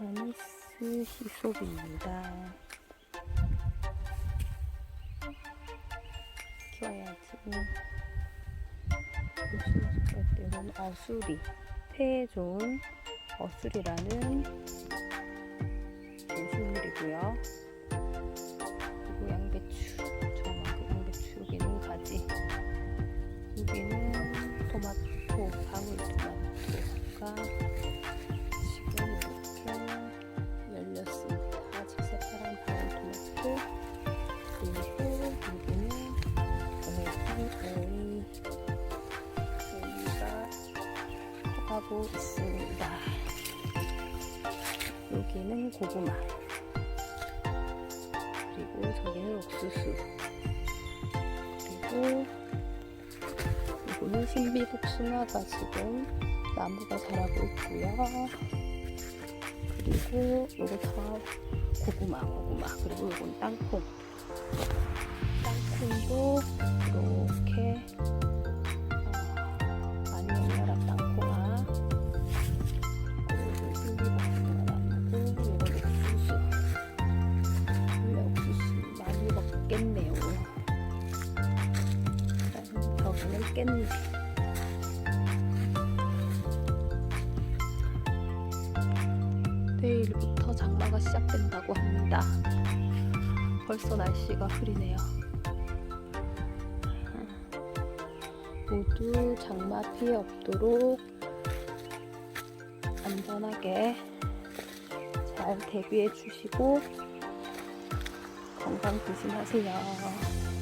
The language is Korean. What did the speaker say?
아니스 시소비입니다. 키워야지. 이건 어수리. 폐에 좋은 어수리라는 조수물이고요. 그리고 양배추. 저만큼 양배추. 여기는 가지. 여기는 토마토, 방울토마토가 하고 있습니다. 여기는 고구마 그리고 저기는 옥수수 그리고 이거는 신비 복숭아가 지금 나무가 자라고 있고요. 그리고 요거 다 고구마, 고구마. 그리고 요건 땅콩. 먹겠네요. 저기는 깻잎. 내일부터 장마가 시작된다고 합니다. 벌써 날씨가 흐리네요. 모두 장마 피해 없도록 안전하게 잘 대비해 주시고 건강 조심하세요.